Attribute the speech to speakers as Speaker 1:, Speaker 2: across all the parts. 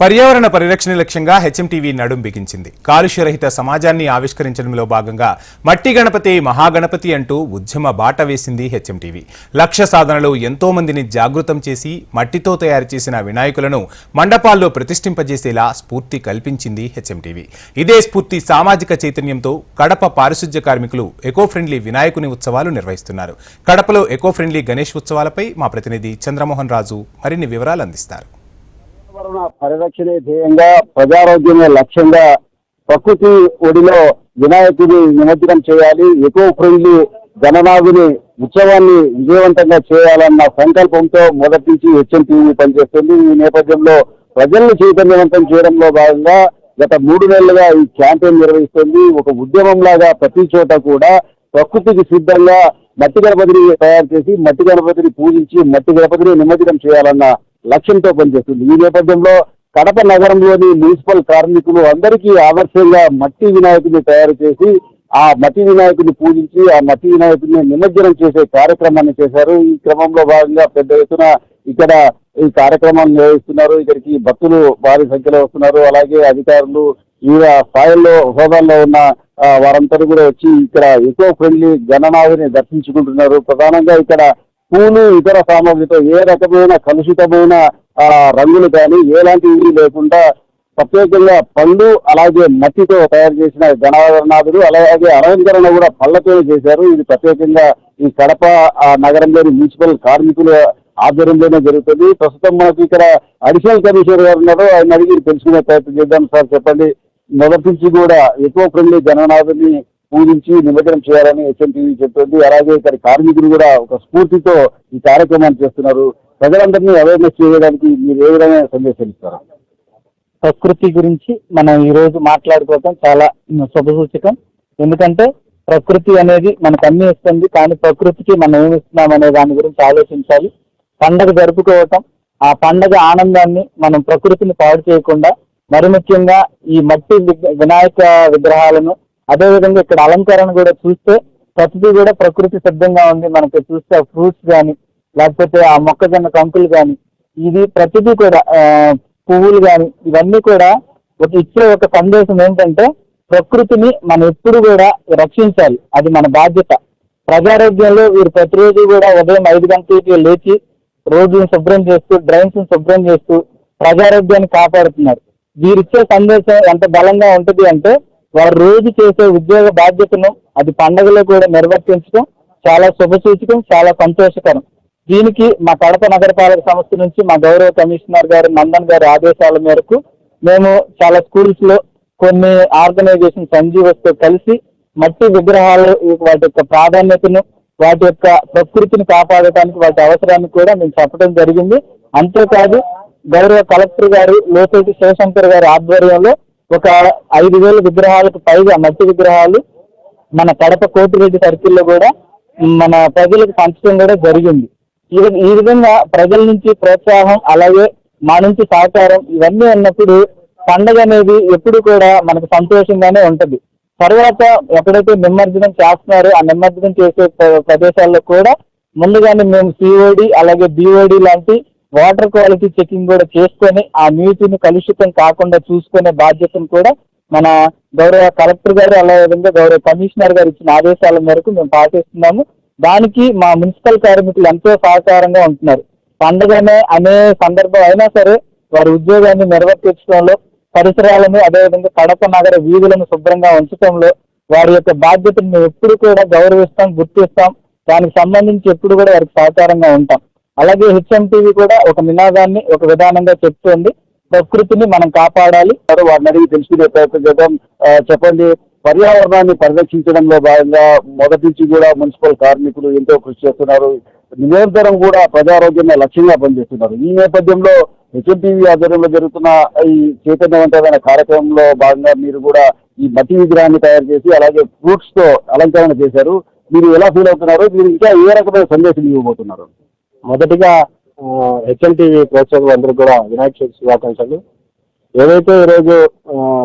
Speaker 1: పర్యావరణ పరిరక్షణ లక్ష్యంగా హెచ్ఎంటీవీ నడుం బిగించింది. కాలుష్యరహిత సమాజాన్ని ఆవిష్కరించడంలో భాగంగా మట్టి గణపతి మహాగణపతి అంటూ ఉద్యమ బాట వేసింది హెచ్ఎంటీవీ. లక్ష్య సాధనలో ఎంతో మందిని జాగృతం చేసి మట్టితో తయారు చేసిన వినాయకులను మండపాల్లో ప్రతిష్ఠింపజేసేలా స్ఫూర్తి కల్పించింది హెచ్ఎంటీవీ. ఇదే స్ఫూర్తి సామాజిక చైతన్యంతో కడప పారిశుధ్య కార్మికులు ఎకో ఫ్రెండ్లీ వినాయకుని ఉత్సవాలు నిర్వహిస్తున్నారు. కడపలో ఎకో ఫ్రెండ్లీ గణేష్ ఉత్సవాలపై మా ప్రతినిధి చంద్రమోహన్ రాజు మరిన్ని వివరాలు అందిస్తారు.
Speaker 2: పర్యావరణ పరిరక్షణే ధ్యేయంగా ప్రజారోగ్యమే లక్ష్యంగా ప్రకృతి ఒడిలో వినాయకుడి నిమజ్జనం చేయాలి. ఎకో ఫ్రెండ్లీ గణనాథుని ఉత్సవాన్ని విజయవంతంగా చేయాలన్న సంకల్పంతో మొదటి నుంచి హెచ్ఎంటీవీ పనిచేస్తుంది. ఈ నేపథ్యంలో ప్రజల్ని చైతన్యవంతం చేయడంలో భాగంగా గత మూడు నెలలుగా ఈ క్యాంపెయిన్ నిర్వహిస్తుంది. ఒక ఉద్యమం లాగా ప్రతి చోట కూడా ప్రకృతికి సిద్ధంగా మట్టి గణపతిని తయారు చేసి మట్టి గణపతిని పూజించి మట్టి గణపతిని నిమజ్జనం చేయాలన్న లక్ష్యంతో పనిచేస్తుంది. ఈ నేపథ్యంలో కడప నగరంలోని మున్సిపల్ కార్మికులు అందరికీ ఆదర్శంగా మట్టి వినాయకుడిని తయారు చేసి ఆ మట్టి వినాయకుడిని పూజించి ఆ మట్టి వినాయకుడిని నిమజ్జనం చేసే కార్యక్రమాన్ని చేశారు. ఈ క్రమంలో భాగంగా పెద్ద ఎత్తున ఇక్కడ ఈ కార్యక్రమాన్ని నిర్వహిస్తున్నారు. ఇక్కడికి భక్తులు భారీ సంఖ్యలో వస్తున్నారు. అలాగే అధికారులు వివిధ స్థాయిల్లో హోదాల్లో ఉన్న వారందరూ కూడా వచ్చి ఇక్కడ ఎకో ఫ్రెండ్లీ గణనాథుని దర్శించుకుంటున్నారు. ప్రధానంగా ఇక్కడ పూలు ఇతర సామాగ్రితో ఏ రకమైన కలుషితమైన రంగులు కానీ ఎలాంటివి లేకుండా ప్రత్యేకంగా పళ్ళు అలాగే మట్టితో తయారు చేసిన గణనాథుడు అలాగే అలంకరణ కూడా పళ్ళతో చేశారు. ఇది ప్రత్యేకంగా ఈ కడప ఆ, నగరంలోని మున్సిపల్ కార్మికుల ఆధ్వర్యంలోనే జరుగుతుంది. ప్రస్తుతం మనకి ఇక్కడ అడిషనల్ కమిషనర్ గారు ఉన్నారు. ఆయన అడిగి తెలుసుకునే ప్రయత్నం చేద్దాం సార్. చెప్పండి. మొదటి నుంచి కూడా ఎక్కువ ఫ్రెండ్లీ గణనాథుని పూజించి నిమజ్జనం చేయాలని హెచ్ఎంటీవీ చెప్తుంది. అలాగే ఇక్కడ కార్మికులు కూడా ఒక స్ఫూర్తితో ఈ కార్యక్రమాన్ని చేస్తున్నారు. ప్రజలందరినీ అవేర్నెస్ చేయడానికి మీరు ఏ విధంగా సందేశం ఇస్తారు?
Speaker 3: ప్రకృతి గురించి మనం ఈ రోజు మాట్లాడుకోవటం చాలా శుభసూచకం. ఎందుకంటే ప్రకృతి అనేది మనకు అన్ని ఇస్తుంది. కానీ ప్రకృతికి మనం ఏమి ఇస్తున్నాం అనే దాని గురించి ఆలోచించాలి. పండగ జరుపుకోవటం ఆ పండగ ఆనందాన్ని మనం ప్రకృతిని పాడు చేయకుండా మరి ముఖ్యంగా ఈ మట్టి వినాయక విగ్రహాలను అదేవిధంగా ఇక్కడ అలంకరణ కూడా చూస్తే ప్రతిదీ కూడా ప్రకృతి సిద్ధంగా ఉంది. మనకి చూస్తే ఫ్రూట్స్ కానీ లేకపోతే ఆ మొక్కజొన్న కంకులు కానీ ఇది ప్రతిదీ కూడా పువ్వులు కానీ ఇవన్నీ కూడా ఒక ఇచ్చే ఒక సందేశం ఏంటంటే ప్రకృతిని మనం ఎప్పుడు కూడా రక్షించాలి. అది మన బాధ్యత. ప్రజారోగ్యంలో వీరు ప్రతిరోజు కూడా ఉదయం ఐదు గంటలకి లేచి రోడ్లను శుభ్రం చేస్తూ డ్రైన్స్ శుభ్రం చేస్తూ ప్రజారోగ్యాన్ని కాపాడుతున్నారు. వీరిచ్చే సందేశం ఎంత బలంగా ఉంటుంది అంటే వారు రోజు చేసే ఉద్యోగ బాధ్యతను అది పండగలో కూడా నిర్వర్తించడం చాలా శుభసూచకం చాలా సంతోషకరం. దీనికి మా కడప నగరపాలక సంస్థ నుంచి మా గౌరవ కమిషనర్ గారు నందన్ గారి ఆదేశాల మేరకు మేము చాలా స్కూల్స్లో కొన్ని ఆర్గనైజేషన్ సంజీవస్తో కలిసి మట్టి విగ్రహాలు వాటి యొక్క ప్రాధాన్యతను వాటి యొక్క ప్రకృతిని కాపాడటానికి వాటి అవసరాన్ని కూడా మేము చెప్పడం జరిగింది. అంతేకాదు గౌరవ కలెక్టర్ గారు లోతేటి శివశంకర్ గారి ఆధ్వర్యంలో ఒక ఐదు వేల విగ్రహాలకు పైగా మట్టి విగ్రహాలు మన కడప కోటిరెడ్డి సర్కిల్లో కూడా మన ప్రజలకు పంచడం కూడా జరిగింది. ఈ ఈ విధంగా ప్రజల నుంచి ప్రోత్సాహం అలాగే మా నుంచి సహకారం ఇవన్నీ ఉన్నప్పుడు పండగ అనేది ఎప్పుడు కూడా మనకు సంతోషంగానే ఉంటది. తర్వాత ఎక్కడైతే నిమజ్జనం చేస్తున్నారో ఆ నిమజ్జనం చేసే ప్ర- ప్రదేశాల్లో కూడా ముందుగానే మేము సిఓడి అలాగే బిఓడి లాంటి వాటర్ క్వాలిటీ చెకింగ్ కూడా చేసుకొని ఆ నీటిని కలుషితం కాకుండా చూసుకునే బాధ్యతను కూడా మన గౌరవ కలెక్టర్ గారు అలా విధంగా గౌరవ కమిషనర్ గారు ఇచ్చిన ఆదేశాల మేరకు మేము పాటిస్తున్నాము. దానికి మా మున్సిపల్ కార్మికులు ఎంతో సహకారంగా ఉంటున్నారు. పండగనే అనే సందర్భం అయినా సరే వారి ఉద్యోగాన్ని నిర్వర్తించడంలో పరిసరాలను అదేవిధంగా కడప నగర వీధులను శుభ్రంగా ఉంచడంలో వారి యొక్క బాధ్యతను మేము ఎప్పుడు కూడా గౌరవిస్తాం గుర్తిస్తాం. దానికి సంబంధించి ఎప్పుడు కూడా వారికి సహకారంగా ఉంటాం. అలాగే హెచ్ఎంటీవీ కూడా ఒక నినాదాన్ని ఒక విధానంగా చెప్తోంది. ప్రకృతిని మనం కాపాడాలి.
Speaker 2: వారిని అడిగి తెలుసుకునే ప్రయత్నం చేద్దాం. చెప్పండి. పర్యావరణాన్ని పరిరక్షించడంలో భాగంగా మొదటి నుంచి కూడా మున్సిపల్ కార్మికులు ఎంతో కృషి చేస్తున్నారు. నిరంతరం కూడా ప్రజారోగ్యమే లక్ష్యంగా పనిచేస్తున్నారు. ఈ నేపథ్యంలో హెచ్ఎంటీవీ ఆధ్వర్యంలో జరుగుతున్న ఈ చైతన్యవంతమైన కార్యక్రమంలో భాగంగా మీరు కూడా ఈ మట్టి విగ్రహాన్ని తయారు చేసి అలాగే ఫ్రూట్స్తో అలంకరణ చేశారు. మీరు ఎలా ఫీల్ అవుతున్నారు? మీరు ఇంకా ఏ రకమైన సందేశం ఇవ్వబోతున్నారు?
Speaker 3: మొదటిగా హెచ్ఎంటీవీ ప్రేక్షకులందరూ కూడా వినాయక చవితి శుభాకాంక్షలు. ఏదైతే ఈరోజు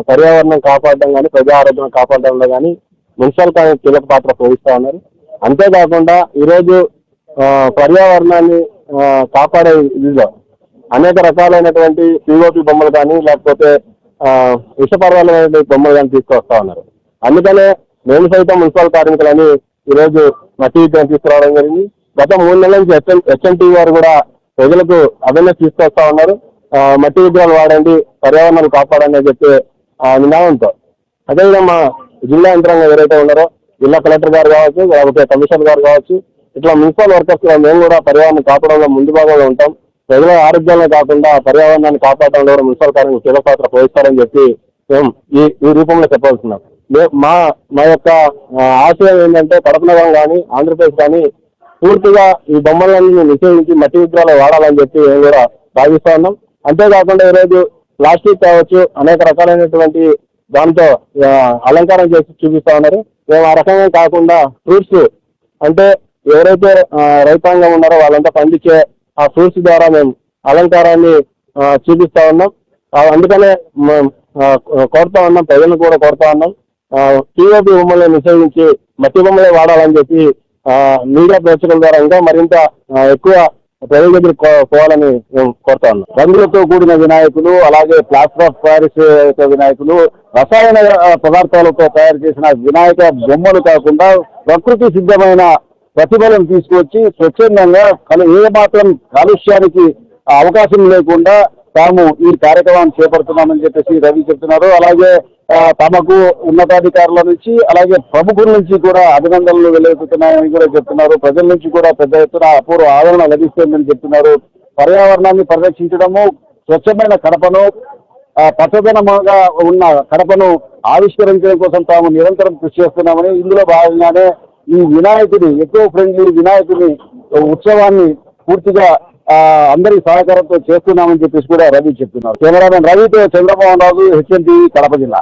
Speaker 3: పర్యావరణం కాపాడడం కానీ ప్రజా ఆరోగ్యం కాపాడడంలో కానీ మున్సిపల్ కాలేజ్ కీలక పాత్ర పోషిస్తా ఉన్నారు. అంతేకాకుండా ఈరోజు పర్యావరణాన్ని కాపాడే ఇదిలో
Speaker 4: అనేక రకాలైనటువంటి పిఓపి బొమ్మలు కానీ లేకపోతే విషపర్వాలైనటువంటి బొమ్మలు కానీ తీసుకొస్తా ఉన్నారు. అందుకనే నేను సైతం మున్సిపల్ కార్మికులని ఈరోజు మట్టి తీసుకురావడం జరిగింది. గత మూడు నెలల నుంచి హెచ్ఎం హెచ్ఎంటీ కూడా ప్రజలకు అవేర్నెస్ తీసుకొస్తా ఉన్నారు. మట్టి విగ్రహాలు వాడండి పర్యావరణాన్ని కాపాడండి అని చెప్పి నినాదంతో. అదేవిధంగా మా జిల్లా యంత్రాంగం ఎవరైతే ఉన్నారో జిల్లా కలెక్టర్ గారు కావచ్చు లేకపోతే కమిషనర్ గారు కావచ్చు ఇట్లా మున్సిపల్ వర్కర్స్ మేము కూడా పర్యావరణం కాపాడంలో ముందు భాగంలో ఉంటాం. ప్రజల ఆరోగ్యాలే కాకుండా పర్యావరణాన్ని కాపాడడంలో కూడా మున్సిపల్ కార్మికులు కీలక పాత్ర పోయిస్తారని చెప్పి మేము ఈ ఈ రూపంలో చెప్పాల్సిన్నాం మే- మా మా యొక్క ఆశయం ఏంటంటే కడప నగరం కానీ ఆంధ్రప్రదేశ్ కానీ పూర్తిగా ఈ బొమ్మలన్నీ నిషేధించి మట్టి విగ్రహాలు వాడాలని చెప్పి మేము కూడా భావిస్తా ఉన్నాం. అంతేకాకుండా ఈరోజు ప్లాస్టిక్ కావచ్చు అనేక రకాలైనటువంటి దాంతో అలంకారం చేసి చూపిస్తా ఉన్నారు. మేము ఆ రకంగా కాకుండా ఫ్రూట్స్ అంటే ఎవరైతే రైతాంగం ఉన్నారో వాళ్ళంతా పండించే ఆ ఫ్రూట్స్ ద్వారా మేము అలంకారాన్ని చూపిస్తా ఉన్నాం. అందుకనే మేము, కోరుతా ఉన్నాం ప్రజలను కూడా కోరుతా ఉన్నాం. టీఓపీ బొమ్మల్ని నిషేధించి మట్టి బొమ్మలే వాడాలని చెప్పి మీడియా ప్రేక్షకుల ద్వారా ఇంకా మరింత ఎక్కువ ప్రజల దగ్గర పోవాలని మేము కోరుతా ఉన్నాం. రంగులతో కూడిన వినాయకులు అలాగే ప్లాస్టర్ ఆఫ్ ప్యారిస్ వినాయకులు రసాయన పదార్థాలతో తయారు చేసిన వినాయక బొమ్మలు కాకుండా ప్రకృతి సిద్ధమైన ప్రతిఫలం తీసుకొచ్చి స్వచ్ఛందంగా కలు ఏ మాత్రం కాలుష్యానికి అవకాశం లేకుండా తాము ఈ కార్యక్రమాన్ని చేపడుతున్నామని చెప్పేసి రవి చెప్తున్నారు. అలాగే తమకు ఉన్నతాధికారుల నుంచి అలాగే ప్రముఖుల నుంచి కూడా అభినందనలు వెలువెత్తుతున్నాయని కూడా చెప్తున్నారు. ప్రజల నుంచి కూడా పెద్ద ఎత్తున అపూర్వ ఆదరణ లభిస్తుందని చెప్తున్నారు. పర్యావరణాన్ని పరిరక్షించడము స్వచ్ఛమైన కడపను ఆ, పచ్చదనంగా ఉన్న కడపను ఆవిష్కరించడం కోసం తాము నిరంతరం కృషి చేస్తున్నామని ఇందులో భాగంగానే ఈ వినాయకుడి ఎక్కువ ఫ్రెండ్లీ వినాయకుడి ఉత్సవాన్ని పూర్తిగా అందరి సహకారంతో చేస్తున్నామని చెప్పేసి కూడా రవి చెప్తున్నారు. కెమెరామెన్ రవితో చంద్రమోహన్ రాజు హెచ్ఎం కడప జిల్లా.